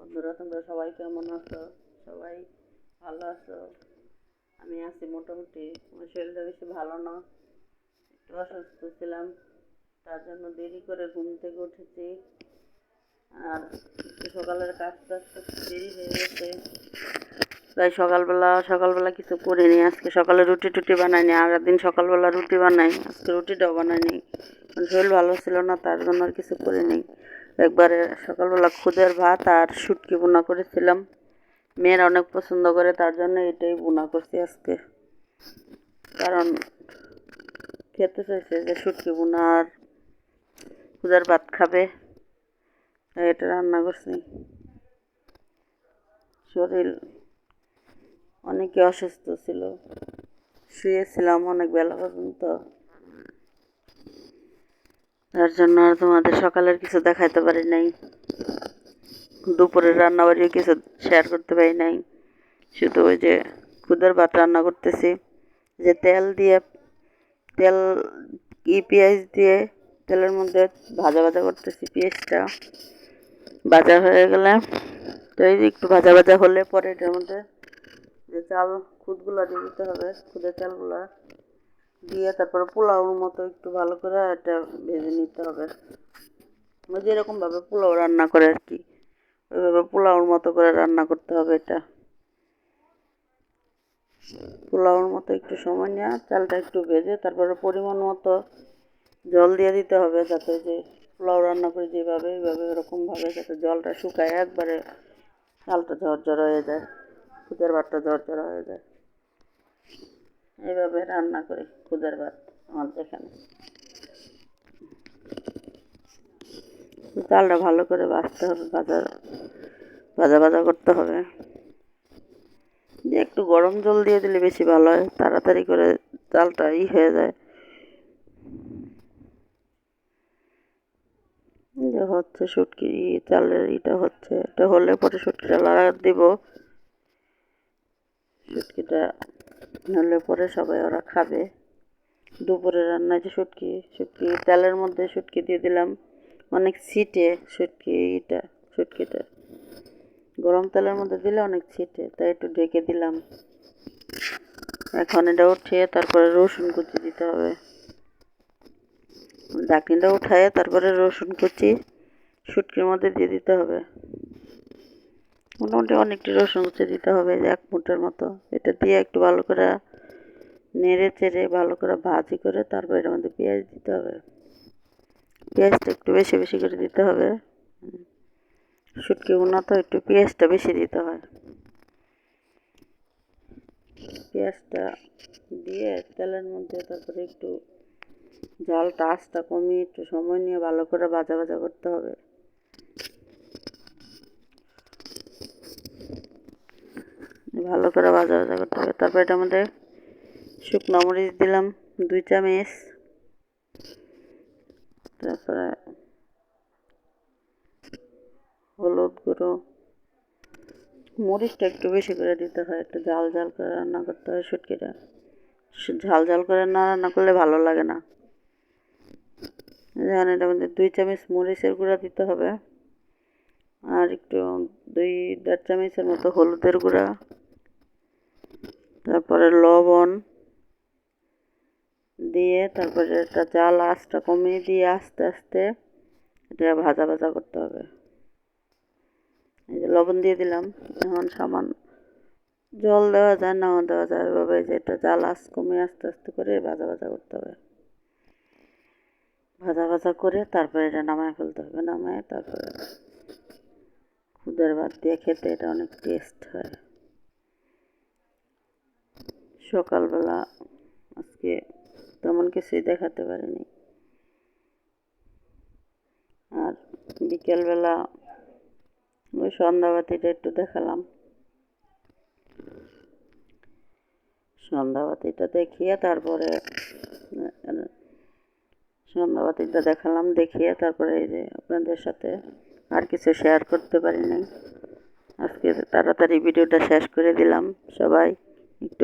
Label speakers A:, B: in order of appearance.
A: বন্ধুরা, তোমরা সবাই কেমন আছো? সবাই ভালো আছো? আমি আছি মোটামুটি। আমার শরীরটা বেশি ভালো না। একটু অসুস্থ ছিলাম। তার জন্য দেরি করে ঘুম থেকে উঠেছি। আর সকালের কাজ টাজ করতে দেরি হয়ে গেছে। তাই সকালবেলা সকালবেলা কিছু করিনি। আজকে সকালে রুটি টুটি বানাইনি। আগের দিন সকালবেলা রুটি বানাই, আজকে রুটিটাও বানাইনি। শরীর ভালো ছিল না, তার জন্য আর কিছু করিনি। একবারে সকালবেলা খুদের ভাত আর শুটকি বোনা করেছিলাম। মেয়েরা অনেক পছন্দ করে, তার জন্য এটাই বোনা করছি আজকে। কারণ খেতে চাইছে যে শুটকি বোনা আর খুদের ভাত খাবে এটা রান্না করছি। শরীর অনেকে অসুস্থ ছিল, শুয়েছিলাম অনেক বেলা পর্যন্ত। তার জন্য আর তোমাদের সকালের কিছু দেখাইতে পারি নাই। দুপুরের রান্না বাড়িও কিছু শেয়ার করতে পারি নাই। শুধু ওই যে খুদের ভাত রান্না করতেছি। যে তেল দিয়ে, তেল ই পেঁয়াজ দিয়ে, তেলের মধ্যে ভাজা ভাজা করতেছি পেঁয়াজটা। ভাজা হয়ে গেলে, তো এই একটু ভাজা ভাজা হলে পরে এটার মধ্যে যে চাল, খুদগুলা দিয়ে দিতে হবে। খুদের চালগুলা দিয়ে তারপরে পোলাওর মতো একটু ভালো করে এটা ভেজে নিতে হবে। যেরকমভাবে পোলাও রান্না করে আর কি। ওইভাবে পোলাওর মতো করে রান্না করতে হবে এটা। পোলাওর মতো একটু সময় নেওয়া চালটা একটু ভেজে তারপরে পরিমাণ মতো জল দিয়ে দিতে হবে যাতে যে পোলাও রান্না করে যেভাবে এইভাবে এরকমভাবে যাতে জলটা শুকায়, একবারে চালটা ঝরঝর হয়ে যায়, খুদের ভাতটা ঝরঝর হয়ে যায়। এইভাবে রান্না করি, খুদের ভাত আমাদের এখানে। চালটা ভালো করে ভাজতে হবে বাজার ভাজা ভাজা করতে হবে। একটু গরম জল দিয়ে দিলে বেশি ভালো হয়, তাড়াতাড়ি করে চালটা ই হয়ে যায়। যে হচ্ছে শুটকি, চালের ইটা হচ্ছে, এটা হলে পরে শুটকিটা লাগা দিব। শুটকিটা হলে পরে সবাই ওরা খাবে। দুপুরে রান্নায় যে শুটকি শুটকি, তেলের মধ্যে শুটকি দিয়ে দিলাম। অনেক ছিটে এটা শুটকিটা। গরম তেলের মধ্যে দিলে অনেক ছিটে, তাই একটু ঢেকে দিলাম। এখন এটা উঠিয়ে তারপরে রসুন কুচি দিতে হবে। ঢাকনিটা উঠায় তারপরে রসুন কুচি শুটকির মধ্যে দিয়ে দিতে হবে। মোটামুটি অনেকটি রসুন কুচি দিতে হবে এক মুঠের মতো। এটা দিয়ে একটু ভালো করে নেড়ে চেড়ে ভালো করে ভাজি করে তারপর এটার মধ্যে পেঁয়াজ দিতে হবে। পেঁয়াজটা একটু বেশি বেশি করে দিতে হবে। শুটকি বোনা তো একটু পেঁয়াজটা বেশি দিতে হয়। পেঁয়াজটা দিয়ে তেলের মধ্যে তারপরে একটু জালটা আঁচটা কমিয়ে একটু সময় নিয়ে ভালো করে ভাজা ভাজা করতে হবে। ভালো করে ভাজা ভাজা করতে হবে। তারপর এটার মধ্যে শুকনো মরিচ দিলাম, দুই চামচ। তারপরে হলুদ গুঁড়ো। মরিচটা একটু বেশি করে দিতে হয়, একটু ঝাল ঝাল করে রান্না করতে হয় শুটকিটা। ঝাল ঝাল করে না রান্না করলে ভালো লাগে না। যেমন এটার মধ্যে দুই চামচ মরিচের গুঁড়া দিতে হবে। আর একটু দুই দেড় চামচের মতো হলুদের গুঁড়া। তারপরে লবণ দিয়ে তারপরে একটা জাল আঁচটা কমিয়ে দিয়ে আস্তে আস্তে এটা ভাজা ভাজা করতে হবে। এই যে লবণ দিয়ে দিলাম, এখন সামান জল দেওয়া যায়, নাও দেওয়া যায়, এভাবে যে এটা জাল আঁচ কমিয়ে আস্তে আস্তে করে ভাজা ভাজা করতে হবে। ভাজা ভাজা করে তারপরে এটা নামায় ফেলতে হবে, নামায় তারপরে খুদের ভাত দিয়ে খেতে এটা অনেক টেস্ট হয়। সকালবেলা আজকে তেমন কিছুই দেখাতে পারিনি। আর বিকেলবেলা ওই সন্ধ্যাবাতিটা একটু দেখালাম। সন্ধ্যাবাতিটা দেখিয়ে তারপরে সন্ধ্যাবাতিটা দেখালাম, দেখিয়ে তারপরে এই যে আপনাদের সাথে আর কিছু শেয়ার করতে পারি আজকে তাড়াতাড়ি ভিডিওটা শেষ করে দিলাম। সবাই একটু